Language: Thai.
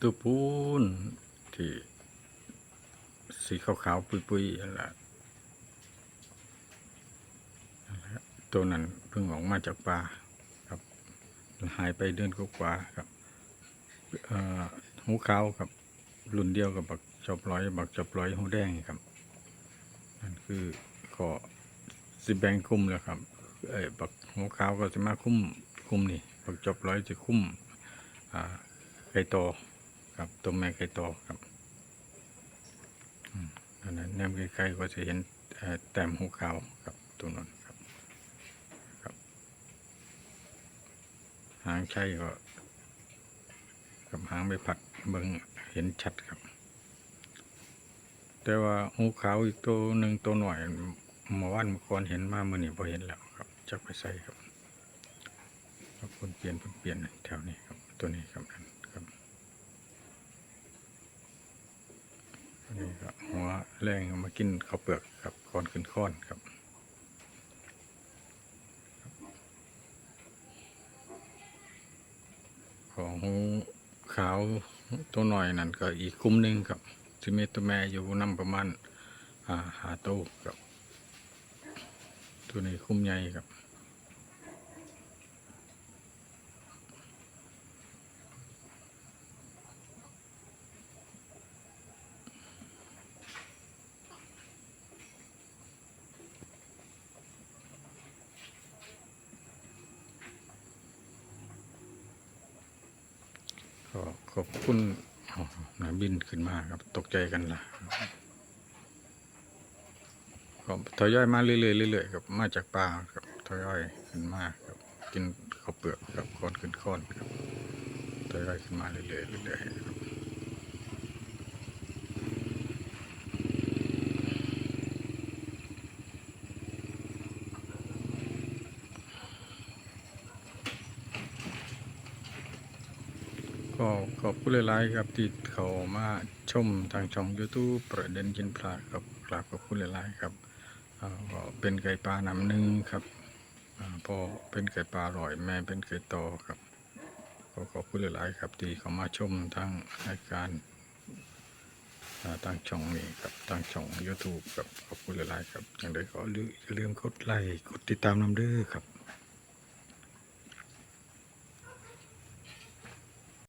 ตัวปูนที่สีขาวๆปุยๆนั่แหละนั่นแหละตัวนั้นเพิ่งออกมาจากป่าครับ หายไปเดือนกว่าครับหูขาวครับ รุ่นเดียวกับบักจอบร้อย บักจอบร้อยหูแดงครับนั่นคือขอสิแบงคุ้มแล้วครับเอ้บักหูขาวก็จะมาคุ้มคุ้มนี่บักจอบร้อยจะคุ้มอ่าไก่โต ครับตัวแม่ไก่โตครับอันนั้นแนมใกล้ๆก็จะเห็นแต้มหูขาวครับตัวนั้นครับครับ หางใช่ก็กับหางไปผัดเบิงเห็นชัดครับ แต่ว่าหูขาวอีกตัวหนึ่งตัวหน่อยเมื่อวานเมื่อก่อนเห็นมาเมื่อนี้พอเห็นแล้วครับจักไปใส่ครับครับคนเปลี่ยนคนเปลี่ยนแถวนี้ครับ ตัวนี้ครับ นั่ก็หัวแรงมากินข้าวเปลือกครับค้อนขึ้นค้อนครับของขาวตัวหน่อยนั่นก็อีกคุ้มหนึ่งครับสิเมตัวแม่อยู่น้ำประมาณอ่าหาโตวครับ ตัวนี้คุ้มใหญ่ครับ ก็ ขอบคุณหนาบินขึ้นมาครับ ตกใจกันล่ะก็ทยอยมาเรื่อยๆเรื่อยๆครับมาจากป่าครับทยอยขึ้นมาครับ กินข้าวเปลือกครับค้อนขึ้นค้อนครับทยอยขึ้นมาเรื่อยๆเรื่อยๆครับ ก็ขอบคุณหลายๆครับที่เขามาชมทางช่อง YouTube ประเด็นกินปลาครับกราบขอบคุณหลายๆครับอ่าก็เป็นไก่ปลาน้ำหนึ่งครับอ่าพอเป็นไก่ปลาอร่อยแม่เป็นไก่โตครับก็ขอบคุณหลายๆครับที่เขามาชมทางรายการทางช่องนี้ครับทางช่อง YouTube ครับขอบคุณหลายๆครับอย่างไรก็อย่าลืมกดไลค์กดติดตามน้ำเด้อครับ